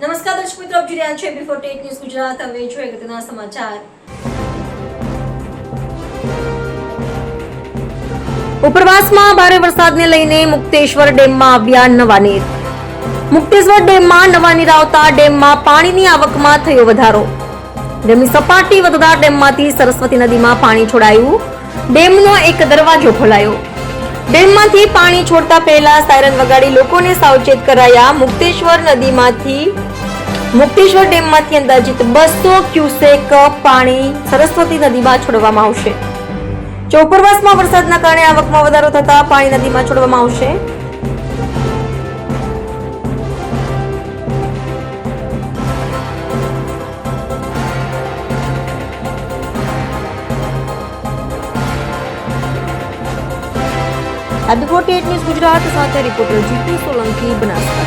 નમસ્કાર દર્શક મિત્રો, આપ જોઈ રહ્યા છો બિફોર ટેટ ન્યૂઝ ગુજરાત. હવે જોઈએ અગત્યના સમાચાર. ઉપરવાસમાં ભારે વરસાદને લઈને મુક્તેશ્વર ડેમમાં આવ્યા નવા નીર. મુક્તેશ્વર ડેમમાં નવા નીર આવતા ડેમમાં પાણીની આવકમાં થયો વધારો. ડેમની સપાટી વધતા ડેમમાંથી સરસ્વતી નદીમાં પાણી છોડાયું. ડેમનો એક દરવાજો ખોલાયો. ડેમમાંથી પાણી છોડતા પહેલા સાયરન વગાડી લોકોને સાવચેત કરાયા. મુક્તેશ્વર નદીમાંથી, મુક્તેશ્વર ડેમમાંથી અંદાજિત બસો ક્યુસેક પાણી સરસ્વતી નદીમાં છોડવામાં આવશે. ચોપરવાસમાં વરસાદના કારણે આવકમાં વધારો થતા પાણી નદીમાં છોડવામાં આવશે. આ ટેટ ન્યૂઝ ગુજરાત સાથે રિપોર્ટર જીતુ સોલંકી બનાસકાંઠા